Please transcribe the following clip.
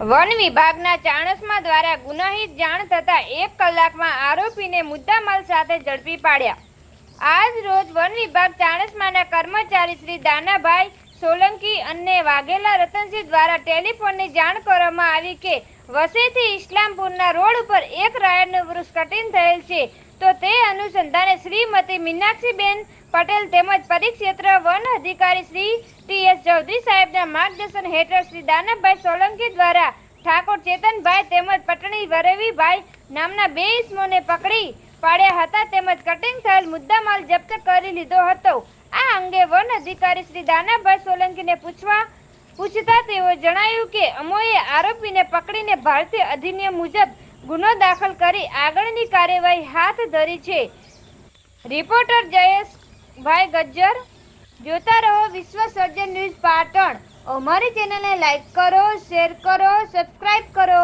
One વિભાગના ચાણસ્મા દ્વારા ગુનાહિત જાણ થતાં એક કલાકમાં આરોપીને મુદ્દામાલ સાથે ઝડપી પાડ્યા. આજ રોજ વન વિભાગ ચાણસ્માના કર્મચારી શ્રી દાનાભાઈ સોલંકી અને વાઘેલા રતનસિંહ દ્વારા ટેલિફોનની જાણ કરવામાં આવી કે વસઈથી ઇસ્લામપુરના રોડ ઉપર એક રાયડનું વૃક્ષ કટિંગ થયેલ છે. તો તે અનુસંધાને શ્રીમતી મીનાક્ષીબેન પટેલ તેમજ પરિક્ષેત્ર વન અધિકારી શ્રી ટી ચૌધરી સાહેબના માર્ગદર્શન હેઠળ શ્રી દાનવભાઈ સોલંકી દ્વારા ઠાકોર ચેતનભાઈ તેમજ પટણી વરેવીભાઈ નામના બે ઇસમોને પકડી પાડ્યા હતા તેમજ કટિંગ થયેલ મુદ્દામાલ જપ્ત કરી લીધો હતો. આ અંગે વન અધિકારી શ્રી દાનાભાઈ સોલંકીને પૂછવા પૂછતા તેઓ જણાવ્યું કે અમોએ આરોપીને પકડીને ભારતીય અધિનિયમ મુજબ ગુનો દાખલ કરી આગળની કાર્યવાહી હાથ ધરી છે. રિપોર્ટર જયેશભાઈ ગજ્જર જોતા રહો વિશ્વ સર્જન ન્યૂઝ પાટણ. અમારી ચેનલને લાઈક કરો શેર કરો સબસ્ક્રાઈબ કરો.